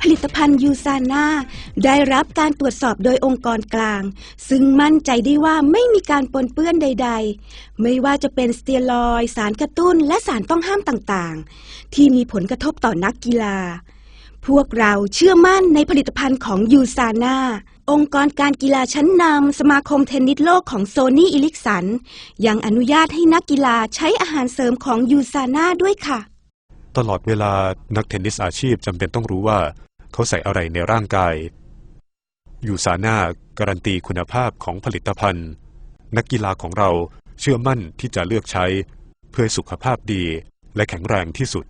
ผลิตภัณฑ์ยูซาน่าได้รับการตรวจสอบโดยองค์กรกลาง ซึ่งมั่นใจได้ว่าไม่มีการปนเปื้อนใด ๆ ไม่ว่าจะเป็นสเตียรอยสารกระตุ้นและสารต้องห้ามต่างๆ ที่มีผลกระทบต่อนักกีฬา พวกเราเชื่อมั่นในผลิตภัณฑ์ของยูซาน่าองค์กรการกีฬาชั้นนำสมาคมเทนนิสโลกของโซนี่อิลิกสัน ยังอนุญาตให้นักกีฬาใช้อาหารเสริมของยูซาน่าด้วยค่ะ ตลอดเวลานักเทนนิสอาชีพจำเป็นต้องรู้ว่า เขาใส่อะไรในร่างกาย ยูซาน่าการันตีคุณภาพของผลิตภัณฑ์ นักกีฬาของเราเชื่อมั่นที่จะเลือกใช้ เพื่อสุขภาพดีและแข็งแรงที่สุด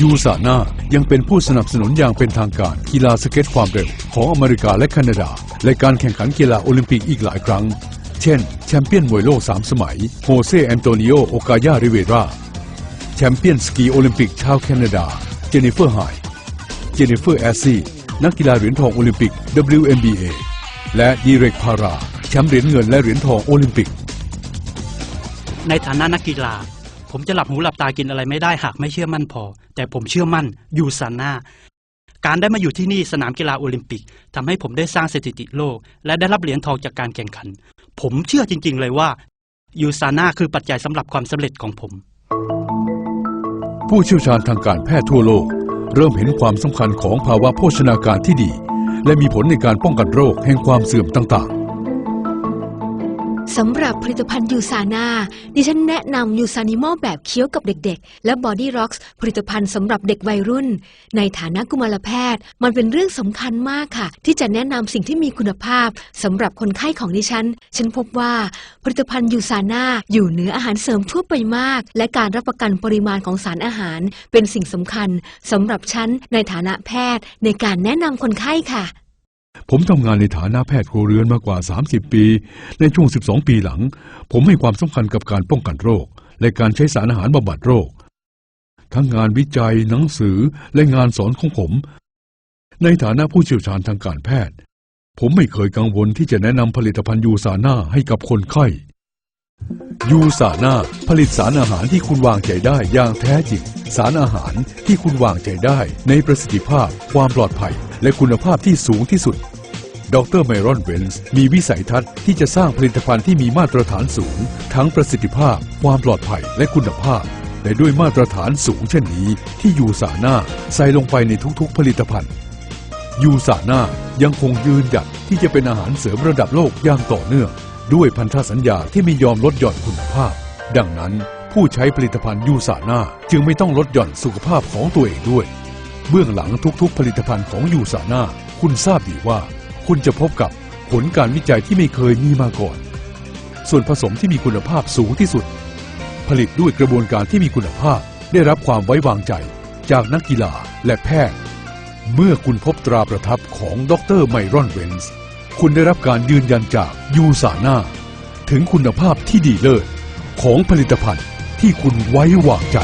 ยูซาน่ายังเป็นผู้สนับสนุนอย่างเป็นทางการกีฬาสเก็ตความเร็วของอเมริกาและแคนาดา และการแข่งขันกีฬาโอลิมปิกอีกหลายครั้ง เช่น แชมเปี้ยนมวยโลก 3 สมัยโฮเซแอนโตนิโอโอกายาริเวราแชมเปี้ยนสกีโอลิมปิกชาวแคนาดา เจนนิเฟอร์ไฮ จนนิเฟอร์แอสซีนักกีฬาเหรียญทองโอลิมปิก WNBA และดีเรกพาราแชมป์เหรียญเงินและเหรียญทองโอลิมปิก ในฐานะนักกีฬา ผมจะหลับหูหลับตากินอะไรไม่ได้หากไม่เชื่อมั่นพอ แต่ผมเชื่อมั่นยูซาน่าการได้มาอยู่ที่นี่สนามกีฬาโอลิมปิกทำให้ผมได้สร้างสถิติโลก และได้รับเหรียญทองจากการแข่งขัน ผมเชื่อจริง ๆ เลยว่ายูซาน่าคือปัจจัยสำหรับความสำเร็จของผม ผู้เชี่ยวชาญทางการแพทย์ทั่วโลก เริ่มเห็นความสำคัญของภาวะโภชนาการที่ดี และมีผลในการป้องกันโรคแห่งความเสื่อมต่าง สำหรับผลิตภัณฑ์ยูซาน่าดิฉันแนะนำยูซานิมอลแบบเคี้ยวกับเด็กๆ และบอดี้ร็อกส์ผลิตภัณฑ์สำหรับเด็กวัยรุ่น ในฐานะกุมารแพทย์ มันเป็นเรื่องสำคัญมากค่ะ ที่จะแนะนำสิ่งที่มีคุณภาพสำหรับคนไข้ของดิฉัน ฉันพบว่าผลิตภัณฑ์ยูซาน่าอยู่เหนืออาหารเสริมทั่วไปมาก และการรับประกันปริมาณของสารอาหาร เป็นสิ่งสำคัญสำหรับฉันในฐานะแพทย์ ในการแนะนำคนไข้ค่ะ ผมทำงานในฐานะแพทย์ครัวเรือนมากว่า 30 ปี ในช่วง 12 ปีหลัง ผมให้ความสำคัญกับการป้องกันโรค และการใช้สารอาหารบำบัดโรค ทั้งงานวิจัย หนังสือ และงานสอนของผม ในฐานะผู้เชี่ยวชาญทางการแพทย์ ผมไม่เคยกังวลที่จะแนะนำผลิตภัณฑ์ยูซาน่าให้กับคนไข้ ยูซาน่าผลิตสารอาหารที่คุณวางใจได้อย่างแท้จริง สารอาหารที่คุณวางใจได้ในประสิทธิภาพ ความปลอดภัย และคุณภาพที่สูงที่สุด ดรไมรอนเวนส์มีวิสัยทัศน์ที่จะสร้างผลิตภัณฑ์ที่มีมาตรฐานสูง ทั้งประสิทธิภาพ ความปลอดภัยและคุณภาพ และด้วยมาตรฐานสูงเช่นนี้ ที่ยูซาน่าใส่ลงไปในทุกๆ ผลิตภัณฑ์ยูซาน่ายังคงยืนหยัดที่จะเป็นอาหารเสริมระดับโลกอย่างต่อเนื่อง ด้วยพันธสัญญาที่ไม่ยอมลดหย่อนคุณภาพ ดังนั้น ผู้ใช้ผลิตภัณฑ์ยูซาน่าจึงไม่ต้องลดหย่อนสุขภาพของตัวเองด้วย เบื้องหลังทุกๆ ผลิตภัณฑ์ของยูซาน่าคุณทราบดีว่า คุณจะพบกับผลการวิจัยที่ไม่เคยมีมาก่อน ส่วนผสมที่มีคุณภาพสูงที่สุด ผลิตด้วยกระบวนการที่มีคุณภาพได้รับความไว้วางใจ จากนักกีฬาและแพทย์ เมื่อคุณพบตราประทับของดรไมรอนเวนส์คุณได้รับการยืนยันจากยูซาน่าถึงคุณภาพที่ดีเลิศของผลิตภัณฑ์ ที่คุณไว้วางใจ